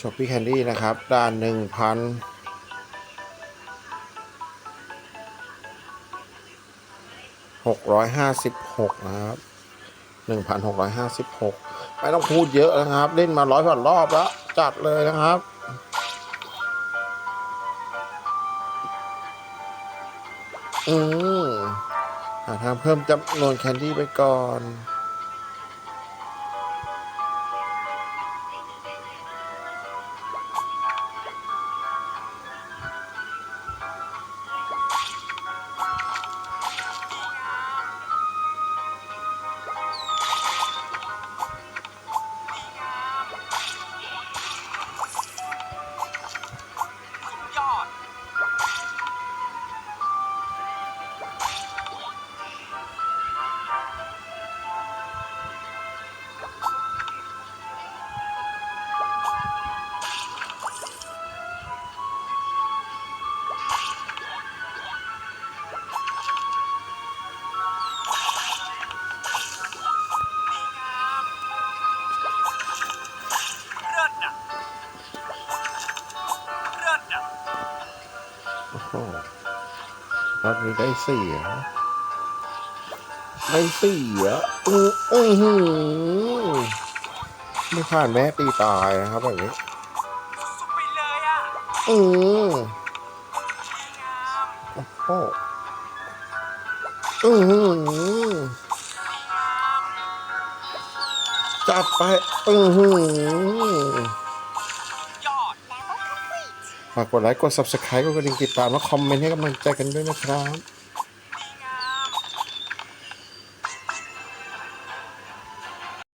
ช้อปปี้แคนดี้นะครับ ด้านหนึ่งพันหกร้อยห้าสิบหกนะครับหนึ่งพันหกร้อยห้าสิบหกไม่ต้องพูดเยอะนะครับ เล่นมาร้อยกว่ารอบแล้ว จัดเลยนะครับอืมหาทางเพิ่มจำนวนแคนดี้ไปก่อน โอ้โหรอบนี้ได้สี่เหรอได้สี่เหรออืออือหือไม่ผ่านแม่ตีตายนะครับแบบนี้สุดๆไปเลยอะอือดีงามโอ้โหอือหือดีงามจัดไปอือหือยอด ฝากกดไลค์กด subscribe กดกระดิ่งติดตามและคอมเมนต์ให้กำลังใจกันด้วยนะครับ